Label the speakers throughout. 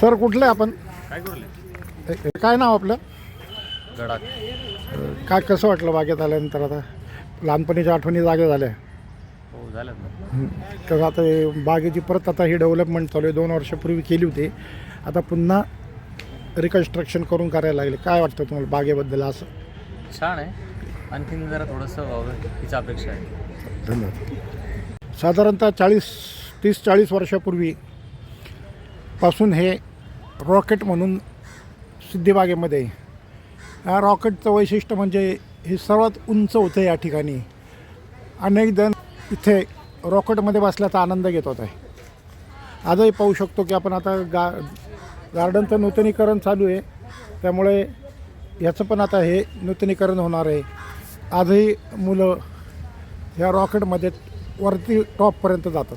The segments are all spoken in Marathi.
Speaker 1: सर कुठलं आहे आपण?
Speaker 2: काय
Speaker 1: काय नाव आपलं?
Speaker 2: गडाक
Speaker 1: अं, काय कसं वाटलं बागेत आल्यानंतर आता? लहानपणीच्या आठवणी जागे झाल्या.
Speaker 2: हो झालं ना.
Speaker 1: हं. तर आता हे बागेची परत आता ही डेव्हलपमेंट चालू आहे. दोन वर्षापूर्वी केली होती. आता पुन्हा रिकन्स्ट्रक्शन करून करायला लागले. काय वाटतं तुम्हाला बागेबद्दल असं?
Speaker 2: छान आहे. आणखीन जरा थोडंसं व्हावं हीच अपेक्षा आहे.
Speaker 1: धन्यवाद. साधारणतः चाळीस तीस चाळीस वर्षापूर्वी पासून हे रॉकेट म्हणून सिद्धिबागेमध्ये या रॉकेटचं वैशिष्ट्य म्हणजे हे सर्वात उंच होतं या ठिकाणी. अनेकजण इथे रॉकेटमध्ये बसल्याचा आनंद घेत होता. आहे आजही पाहू शकतो की आपण आता गा गार्डनचं नूतनीकरण चालू आहे. त्यामुळे याचं पण आता हे नूतनीकरण होणार आहे. आजही मुलं ह्या रॉकेटमध्ये वरती टॉपपर्यंत जातात.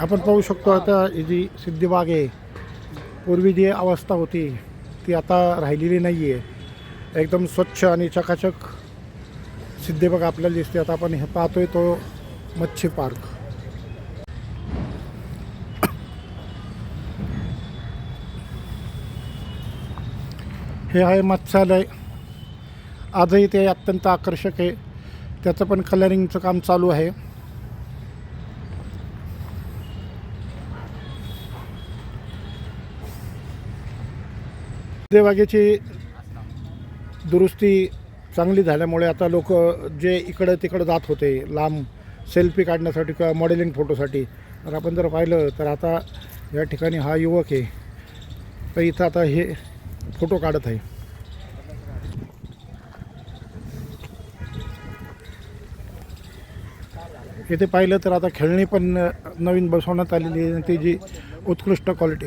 Speaker 1: आपण पाहू शकतो आता ही जी सिद्धिबाग आहे पूर्वी जी अवस्था होती ती आता राहिलेली नाही आहे एकदम स्वच्छ आणि चकाचक सिद्धिबाग आपल्याला दिसते. आता आपण हे पाहतोय तो मच्छी पार्क. हे आहे मत्स्यालय. आजही ते अत्यंत आकर्षक आहे. त्याचं पण कलरिंगचं काम चालू आहे. देवागेची दुरुस्ती चांगली झाल्यामुळे आता लोक जे इकडं तिकडं जात होते लांब सेल्फी काढण्यासाठी किंवा मॉडेलिंग फोटोसाठी तर आपण जर पाहिलं तर आता या ठिकाणी हा युवक आहे. तर इथं आता हे फोटो काढत आहे. इथे पाहिलं तर आता खेळणी पण नवीन बसवण्यात आलेली आहे ती जी उत्कृष्ट क्वालिटी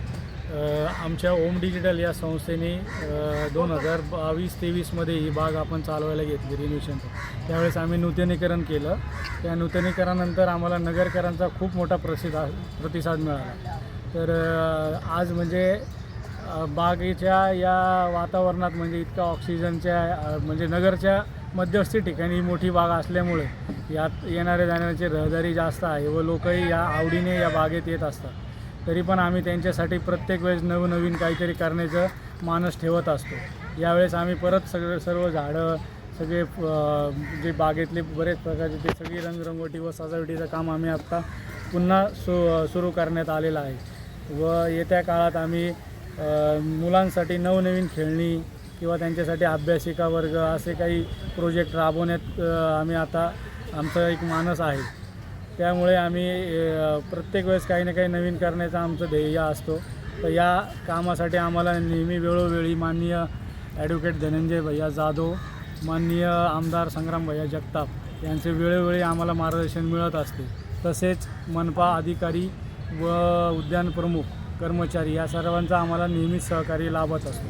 Speaker 3: आमच्या ओम डिजिटल या संस्थेने दोन हजार बावीस तेवीसमध्ये ही बाग आपण चालवायला घेतली रिन्युएशनचं त्यावेळेस आम्ही नूतनीकरण केलं. त्या नूतनीकरणानंतर आम्हाला नगरकरांचा खूप मोठा प्रसिद्ध प्रतिसाद मिळाला. तर आज म्हणजे बागेच्या या वातावरणात म्हणजे इतका ऑक्सिजनच्या म्हणजे नगरच्या मध्यस्थी ठिकाणी ही मोठी बाग असल्यामुळे यात येणाऱ्या जाण्याची रहदारी जास्त आहे व लोकही या आवडीने या बागेत येत असतात. तरी पण आम्ही त्यांच्यासाठी प्रत्येक वेळेस नवनवीन काहीतरी करण्याचं मानस ठेवत असतो. यावेळेस आम्ही परत सगळं सर्व झाडं सगळे जे बागेतले बरेच प्रकारचे ते सगळी रंगरंगोटी व सजावटीचं काम आम्ही आत्ता पुन्हा सु सुरू करण्यात आलेलं आहे. व येत्या काळात आम्ही मुलांसाठी नवनवीन खेळणी किंवा त्यांच्यासाठी अभ्यासिका वर्ग असे काही प्रोजेक्ट राबवण्यात आम्ही आता आमचं एक मानस आहे. त्यामुळे आम्ही प्रत्येक वेळेस काही ना काही नवीन करण्याचा आमचं ध्येय असतो. तर या कामासाठी आम्हाला नेहमी वेळोवेळी माननीय ॲडव्होकेट धनंजय भैया जाधव माननीय आमदार संग्राम भैया जगताप यांचे वेळोवेळी आम्हाला मार्गदर्शन मिळत असते. तसेच मनपा अधिकारी व उद्यान प्रमुख कर्मचारी या सर्वांचा आम्हाला नेहमीच सहकार्य लाभत असतो.